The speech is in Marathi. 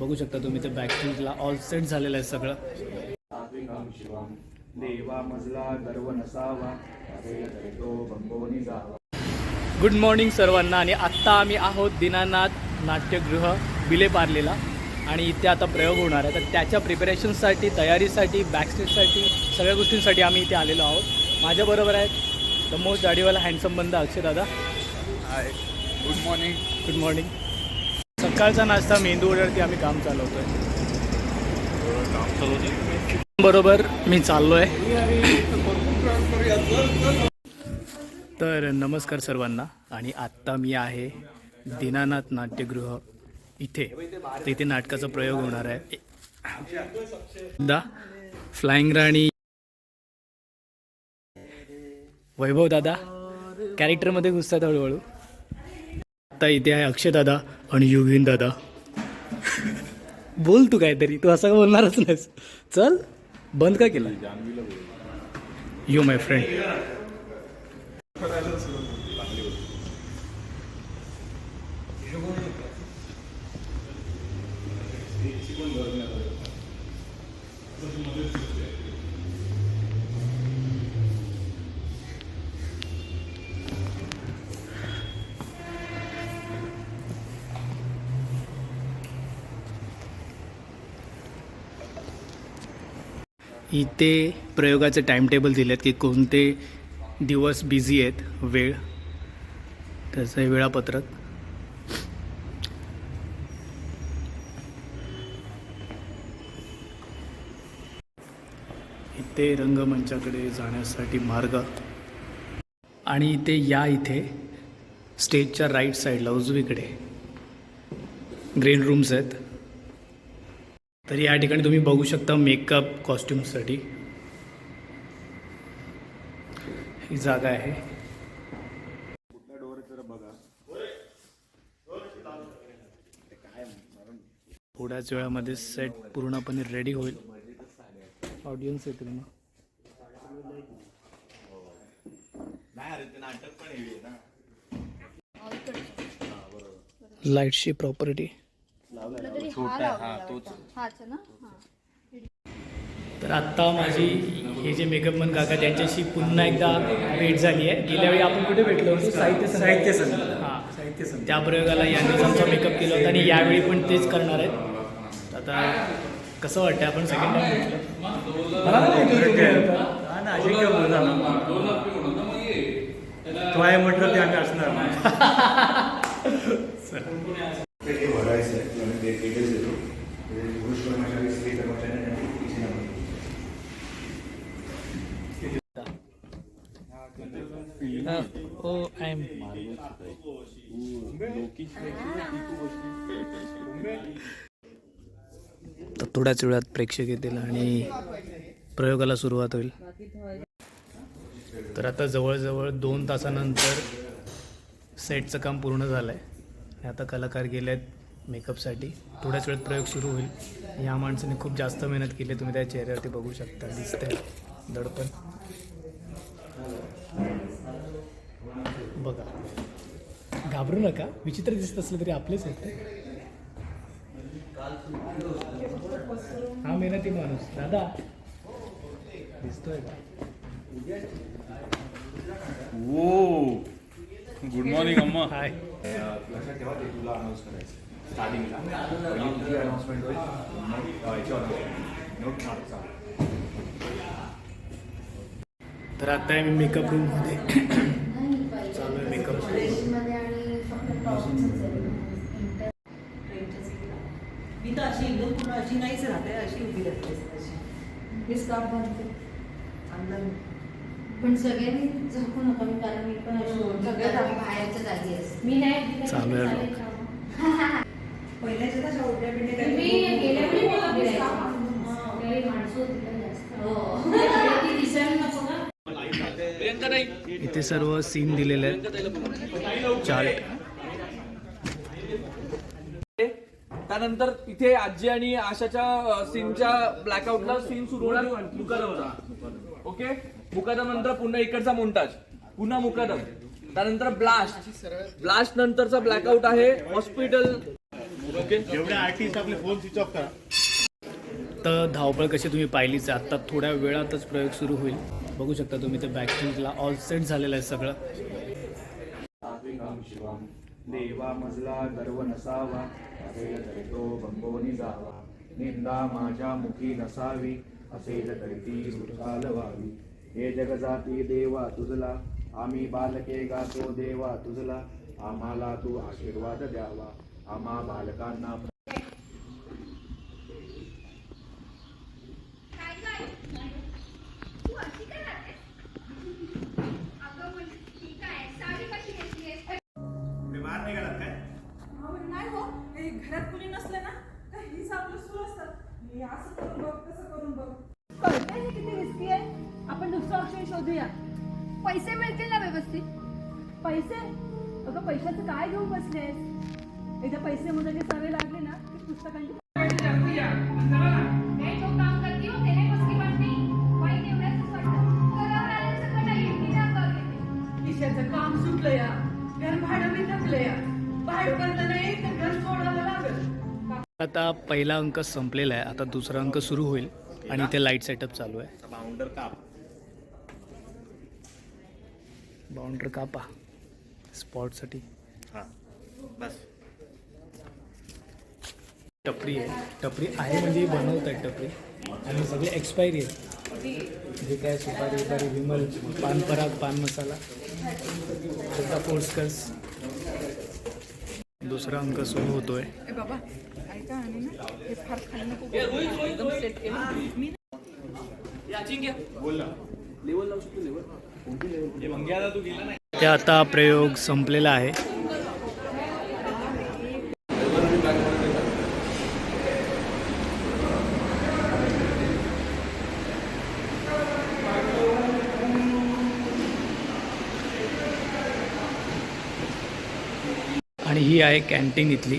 बघू शकता तुम्ही ते बॅक स्टेजला ऑल सेट झालेलं आहे सगळं. देवा मजला गर्व नसावा गुड मॉर्निंग सर्वांना आणि आत्ता आम्ही आहोत दीनानाथ नाट्यगृह बिलेपार्लेला आणि इथे आता प्रयोग होणार आहे. तर त्याच्या प्रिपरेशनसाठी तयारीसाठी बॅकस्टेजसाठी सगळ्या गोष्टींसाठी आम्ही इथे आलेलो आहोत. माझ्याबरोबर आहेत द मोस्ट दाढीवाला हँडसम बंद अक्षय दादा. Hi good morning good morning सकाळचा नाश्ता मेंदू आम्ही काम चालवतोय. काम बरोबर मी चाललो आहे तर नमस्कार सर्वांना आणि आत्ता मी आहे दीनानाथ नाट्यगृह इथे. तर इथे नाटकाचा प्रयोग होणार आहे. दा फ्लाइंग राणी. वैभव दादा कॅरेक्टरमध्ये घुसतात हळूहळू. आता इथे आहे अक्षय दादा. आणि युगीन दादा. बोल तू काहीतरी तू असं बोलणारच नाहीस. चल बंद का केला? यू माय फ्रेंड इथे प्रयोगाचे टाईमटेबल दिले आहेत की कोणते दिवस बिझी आहेत वेळ. त्याचं वेळापत्रक. इथे रंगमंचाकडे जाण्यासाठी मार्ग. आणि इथे या इथे स्टेजच्या राईट साईडला उजवीकडे. ग्रीन रूम्स आहेत. तर या ठिकाणी तुम्ही बघू शकता मेकअप कॉस्ट्युमसाठी ही जागा आहे. थोड्याच वेळामध्ये सेट पूर्णपणे रेडी होईल. ऑडियन्स येतील ना. लाईटची प्रॉपर्टी हाच ना हा तर आत्ता माझी हे जे मेकअप मन काका त्यांच्याशी पुन्हा एकदा भेट झाली आहे गेल्या वेळी आपण कुठे भेटलो होतो साहित्य साहित्य हां साहित्य त्या प्रयोगाला यांनीच आमचा मेकअप केला होता आणि यावेळी पण तेच करणार आहेत आता कसं वाटतं आपण सेकंड टाइम भेटलो हा तो आहे म्हटलं ते आम्ही असणार ते भरायचं आहे आम्ही ते डिटेल्स देतो पुरुष कर्मचारी स्त्री कर्मचारी आणि तिची नावं. ओ आय एम तर थोड्याच वेळात प्रेक्षक येतील आणि प्रयोगाला सुरुवात होईल. तर आता जवळजवळ दोन तासानंतर सेटचं काम पूर्ण झालं आहे आणि आता कलाकार गेले आहेत मेकअपसाठी. थोड्याच वेळात प्रयोग सुरू होईल. या माणसाने खूप जास्त मेहनत केली आहे. तुम्ही त्या चेहऱ्यावरती बघू शकता. दिसतंय. दडपण. बघा. घाबरू नका. विचित्र दिसत असलं तरी आपलेच आहेत. हा मेहनती माणूस. दादा दिसतोय का? ओ गुड मॉर्निंग अम्मा. हाय लक्षात ठेवा ते तुला अनाऊन्स करायचं. स्टार्टिंगला पहिली तुझी अनाऊन्समेंट होईल मग याची अनाऊन्समेंट नोट चालेल तर आता आहे मी मेकअप रूममध्ये चालू आहे मेकअप मी तर अशी एकदम पूर्ण अशी नाहीच राहते अशी उभी राहते अशी मी स्कार्फ अंदर पण सगळ्यांनी झाकू नका मी कारण मी पण अशी सगळ्यात बाहेरच्या जागी असते मी नाही पहिल्याच्या तशा मी गेल्या वेळी मला माणसं होती जास्त. इथे सर्व सीन दिलेले आहेत चार्ट त्यानंतर इथे आजी आणि आशाच्या सीनच्या ब्लॅकआउटला सीन सुरू होणार. मुकादमचा ओके? मुकादम नंतर पुन्हा इकडचा मोंटाज पुन्हा मुकादम. त्यानंतर ब्लास्ट ब्लास्ट नंतरचा ब्लॅकआउट आहे. Hospital okay? जेवढे आर्टिस्ट आपले फोन स्विच ऑफ करा. तर धावपळ कशी तुम्ही पाहिलीच आहे. आता थोड्या वेळातच प्रयोग सुरू होईल. बघू शकता तुम्ही ते बॅकस्टेजला ऑल सेट झालेलं आहे सगळं. देवा मजला गर्व नसावा असेल तरी तो बंबोनी जावा निंदा माझ्या मुखी नसावी असेल तरी ती वृथाल व्हावी हे जगजाती देवा तुझला आम्ही बालके गातो देवा तुझला. आम्हाला तू आशीर्वाद द्यावा. आम्हा बालकांना कळतंय हे किती रिस्की आहे? आपण दुसरं ऑप्शन शोधूया. पैसे मिळतील ना व्यवस्थित? पैसे? अगं पैशाचं काय घेऊन बसलेस? एकदा पैसे मोजायची सवय लागली ना की पुस्तकांची आता पहिला अंक संपलेला आहे. आता दुसरा अंक सुरू होईल आणि इथे लाइट सेटअप चालू आहे. बाउंडर काप. बाउंडर कापा. स्पॉटसाठी हा. बस. टपरी आहे. टपरी आहे म्हणजे बनवत आहे टपरी. आणि सगळे एक्सपायरी आहेत. जे काय सुपारी विमल पान पराग पान मसाला फोर्सकर्स दुसरा अंक सुरू होतोय. बाबा ऐका आणि ना हे फार खाली नको ए, रोहित, रोहित, एकदम रोहित. सेट केलं मी अजिंक्य लेवल लावू शकतो लेवल कोणती लेवल ते आता प्रयोग संपलेला आहे आणि ही आहे कॅन्टीन इथली.